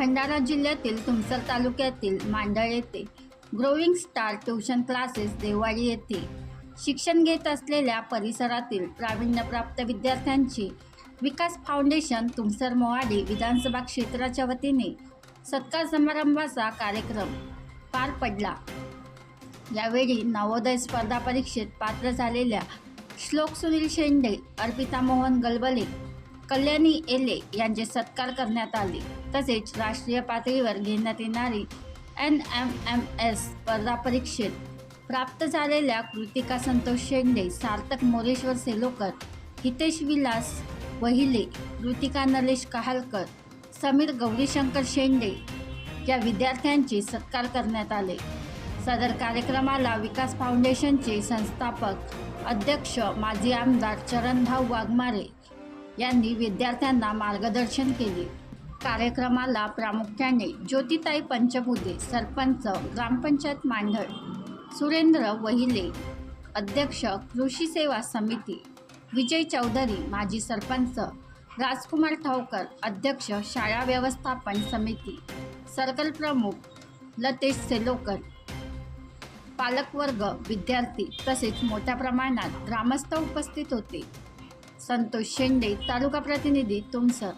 भंडारा जिल्ह्यातील तुमसर तालुक्यातील मांडळ येथे growing star tuition classes Dewadi येथे शिक्षण घेत असलेल्या परिसरातील प्रावीण्यप्राप्त विद्यार्थ्यांची विकास फाउंडेशन तुमसर मोहाडी विधानसभा क्षेत्राच्या वतीने सत्कार समारंभाचा कार्यक्रम पार पडला. यावेळी नवोदय स्पर्धा परीक्षेत पात्र झालेल्या श्लोक सुनील शेंडे अर्पिता मोहन गलबले कल्याणी एले यांचे सत्कार करण्यात आले. तसेच राष्ट्रीय पातळीवर घेण्यात येणारी एन एम एम एस स्पर्धा परीक्षेत प्राप्त झालेल्या कृतिका संतोष शेंडे सार्थक मोरेश्वर सेलोकर हितेश विलास वहिले कृतिका नलेश कहालकर समीर गौरीशंकर शेंडे या विद्यार्थ्यांचे सत्कार करण्यात आले. सदर कार्यक्रमाला विकास फाउंडेशनचे संस्थापक अध्यक्ष माजी आमदार चरणभाऊ वाघमारे यांनी विद्यार्थ्यांना मार्गदर्शन केले. कार्यक्रमाला प्रामुख्याने ज्योतिताई पंचबुधे सरपंच ग्रामपंचायत मांढळ सुरेंद्र वहिले अध्यक्ष कृषी सेवा समिती विजय चौधरी माजी सरपंच राजकुमार ठावकर अध्यक्ष शाळा व्यवस्थापन समिती सर्कल प्रमुख लतेश सेलोकर पालकवर्ग विद्यार्थी तसेच मोठ्या प्रमाणात ग्रामस्थ उपस्थित होते. संतोष शेंडे तालुका प्रतिनिधी तुमसर.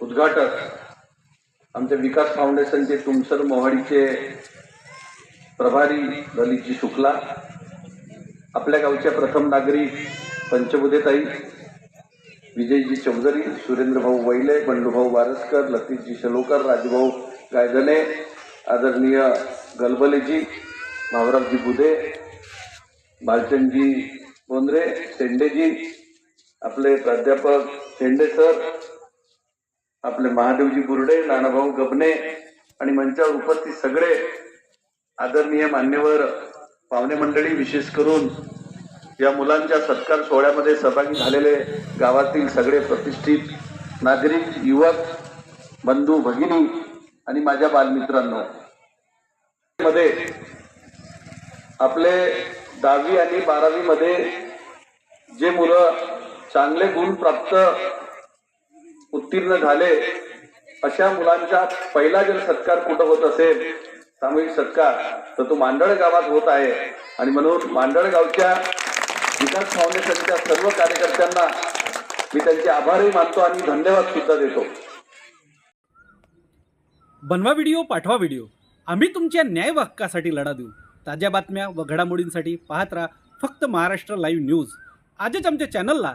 उद्घाटक आमच्या विकास फाउंडेशनचे तुमसर मोहाडीचे प्रभारी ललितजी शुक्ला आपल्या गावच्या प्रथम नागरिक पंचबुधेताई विजयजी चौधरी सुरेंद्रभाऊ वैले बंडूभाऊ वारसकर लतीशजी शलोकर राजूभाऊ गायधने आदरणीय गलबलेजी भावरावजी बुधे भालचंदजी बोंद्रे शेंडेजी आपले प्राध्यापक शेंडे सर आपले महादेवजी बुर्डे नानाभाऊ गबने आणि मंचावर उपस्थित सगळे आदरणीय मान्यवर पाहुणे मंडळी विशेष करून या मुलांच्या सत्कार सोहळ्यामध्ये सहभागी झालेले गावातील सगळे प्रतिष्ठित नागरिक युवक बंधू भगिनी आणि माझ्या बालमित्रांनो. मध्ये आपले दहावी आणि बारावी मध्ये जे मुलं चांगले गुण प्राप्त उत्तीर्ण झाले अशा मुलांचा पहिला जर सत्कार कुठं होत असेल सामूहिक सत्कार तर तो मांडळ गावात होत आहे. आणि म्हणून मांडळ गावच्या विकास फाउंडेशनच्या सर्व कार्यकर्त्यांना मी त्यांचे आभारही मानतो आणि धन्यवाद सुद्धा देतो. बनवा व्हिडिओ पाठवा व्हिडिओ. आम्ही तुमच्या न्याय हक्कासाठी लढा देऊ. ताज्या बातम्या व घडामोडींसाठी पाहत राहा फक्त महाराष्ट्र लाईव्ह न्यूज. आजच आमच्या चॅनलला